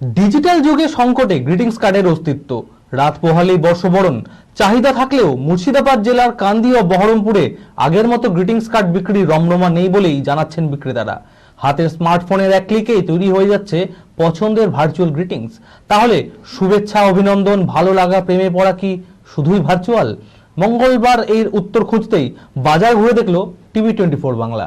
Digital যুগে সংকটে greetings কার্ডের অস্তিত্ব। রাত পোহালেই বর্ষবরণ। চাহিদা থাকলেও মুর্শিদাবাদ জেলার কান্দি ও বহরমপুরে আগের মতো গ্রিটিংস কার্ড বিক্রি রমরমা নেই বলেই জানাচ্ছেন বিক্রেতারা। হাতের স্মার্টফোনের এক ক্লিকেই তৈরি হয়ে যাচ্ছে পছন্দের ভার্চুয়াল গ্রিটিংস। তাহলে শুভেচ্ছা, অভিনন্দন, ভালো লাগা, প্রেমে পড়া কি শুধুই ভার্চুয়াল? মঙ্গলবার এর উত্তর খুঁজতেই বাজার ঘুরে দেখল টিভি টোয়েন্টি ফোর বাংলা।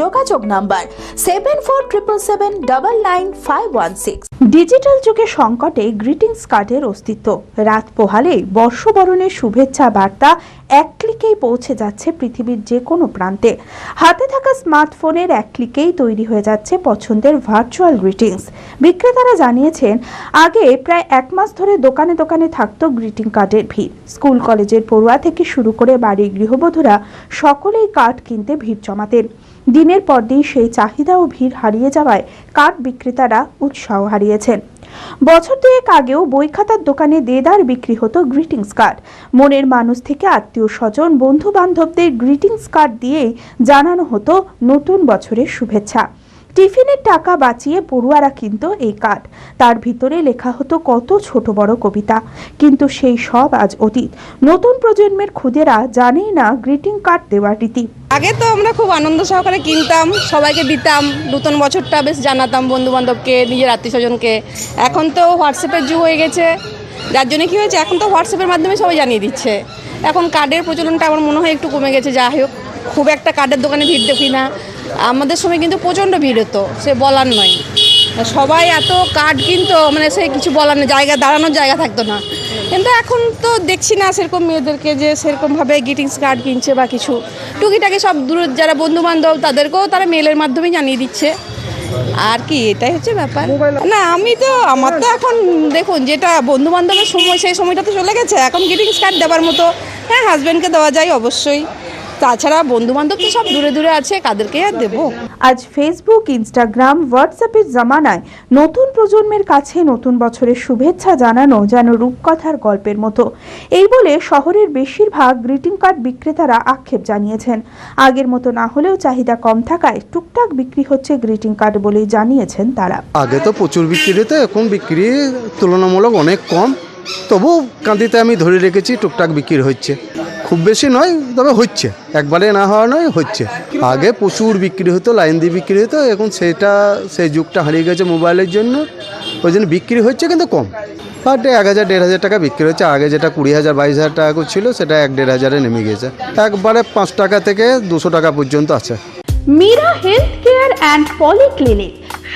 যোগাযোগ number seven four triple seven double nine five one six digital যুগে সংকটে গ্রিটিংস কার্ডের অস্তিত্ব। রাত পোহালেই বর্ষবরণের শুভেচ্ছা বার্তা এক ক্লিকেই পৌঁছে যাচ্ছে পৃথিবীর যে কোনো প্রান্তে। হাতে থাকা স্মার্টফোনের এক ক্লিকেই তৈরি হয়ে যাচ্ছে পছন্দের ভার্চুয়াল গ্রিটিংস। বিক্রেতারা জানিয়েছেন, আগে প্রায় এক মাস ধরে দোকানে দোকানে থাকতো গ্রিটিং কার্ডের ভিড়। স্কুল কলেজের পড়ুয়া থেকে শুরু করে বাড়ির গৃহবধূরা সকলেই কার্ড কিনতে ভিড় জমাতেন। দিনের পর দিন সেই চাহিদা ও ভিড় হারিয়ে যাওয়ায় কাঠ বিক্রেতারা উৎসাহ হারিয়েছেন। বছর দুয়েক আগেও বই খাতার দোকানে দেদার বিক্রি হতো গ্রিটিংস কার্ড। মনের মানুষ থেকে আত্মীয় স্বজন বন্ধু বান্ধবদের গ্রিটিংস কার্ড দিয়েই জানানো হতো নতুন বছরের শুভেচ্ছা। টিফিনের টাকা বাঁচিয়ে পড়ুয়ারা কিনতো এই কার্ড তার ভিতরে লেখা হতো কত ছোট বড় কবিতা। কিন্তু সেই সব আজ অতীত। নতুন প্রজন্মের খুদেরা জানেই না গ্রিটিং কার্ড দেওয়ার রীতি। আগে তো আমরা খুব আনন্দ সহকারে কিনতাম, সবাইকে দিতাম, নতুন বছরটা বেশ জানাতাম বন্ধু বান্ধবকে নিজের আত্মীয় স্বজনকে এখন তো হোয়াটসঅ্যাপের যুগ হয়ে গেছে। যার জন্য কী হয়েছে, এখন তো হোয়াটসঅ্যাপের মাধ্যমে সবাই জানিয়ে দিচ্ছে। এখন কার্ডের প্রচলনটা আমার মনে হয় একটু কমে গেছে যা হোক। খুব একটা কার্ডের দোকানে ভিড় দেখি না। আমাদের সময় কিন্তু প্রচণ্ড ভিড় হতো, সে বলার নয়। সবাই এত কার্ড কিনতো মানে সে কিছু বলার নেই, জায়গা, দাঁড়ানোর জায়গা থাকতো না। কিন্তু এখন তো দেখছি না সেরকম মেয়েদেরকে যে সেরকমভাবে গ্রিটিংস কার্ড কিনছে বা কিছু। টুকিটাকি সব দূরের যারা বন্ধু বান্ধব তাদেরকেও তারা মেলের মাধ্যমেই জানিয়ে দিচ্ছে। আর কি, এটাই হচ্ছে ব্যাপার। না, আমি তো, আমার তো এখন দেখুন, যেটা বন্ধু বান্ধবের সময়, সেই সময়টা তো চলে গেছে। এখন গ্রিটিংস কার্ড দেওয়ার মতো হ্যাঁ হাজব্যান্ডকে দেওয়া যায় অবশ্যই। তাছাড়া বন্ধু বান্ধব তো সব দূরে দূরে আছে কাদেরকে আর দেবো। আজ ফেসবুক ইনস্টাগ্রাম হোয়াটসঅ্যাপের জামানায় নতুন প্রজন্মের কাছে নতুন বছরের শুভেচ্ছা জানানো যেন রূপকথার গল্পের মতো। এই বলে শহরের বেশিরভাগ গ্রিটিং কার্ড বিক্রেতারা আক্ষেপ জানিয়েছেন। আগের মতো না হলেও চাহিদা কম থাকায় টুকটাক বিক্রি হচ্ছে গ্রিটিং কার্ড বলেই জানিয়েছেন তারা। আগে তো প্রচুর বিক্রি হতো এখন বিক্রি তুলনামূলক অনেক কম। তবু কান্দিতে আমি ধরে রেখেছি টুকটাক বিক্রি হচ্ছে। খুব বেশি নয়, তবে হচ্ছে। একবারে না হওয়া নয়, হচ্ছে। আগে প্রচুর বিক্রি হতো, লাইন দিয়ে বিক্রি হতো, এখন সেটা, সেই যুগটা হারিয়ে গেছে মোবাইলের জন্য। ওই জন্য বিক্রি হচ্ছে কিন্তু কম। ডে এক হাজার, দেড় হাজার টাকা বিক্রি হচ্ছে। আগে যেটা কুড়ি হাজার, বাইশ হাজার টাকা ছিল, সেটা এক, দেড় হাজারে নেমে গেছে একবারে পাঁচ টাকা থেকে দুশো টাকা পর্যন্ত আছে। Mira health care and polyclinic